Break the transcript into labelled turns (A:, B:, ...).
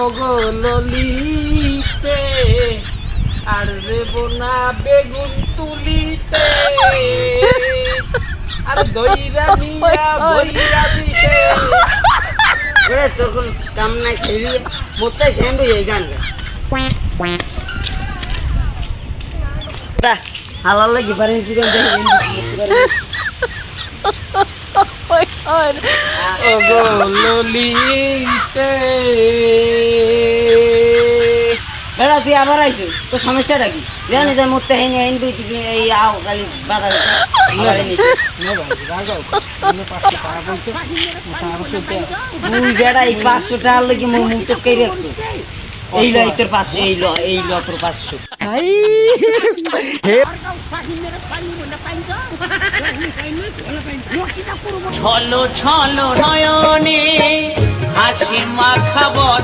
A: ওগো ললিতে আর রেব না বেগুন তুলিতে। আর দইরা নিয়া বইরা দিতে।
B: ওরে তোর কোন কাম নাই খেলি মোত্তাই সেন্ড হয়ে গান হালাল লাগি পারেন কি করে
A: ওগো ললিতে
B: বেড়া তুই আবার আইসু? তোর সমস্যাটা কি? রেনে যায় মরতে হয়নি আইন তুই এই আও খালি এনেছি তুই বেড়া এই পাঁচশো টাকার লাগি মোর মুখ তো কে রাখছো। এই ল এই তোর পাঁচশো এই ল এই ল তোর পাঁচশো।
C: ছলো ছলো নয়নে হাসি মাখা বদ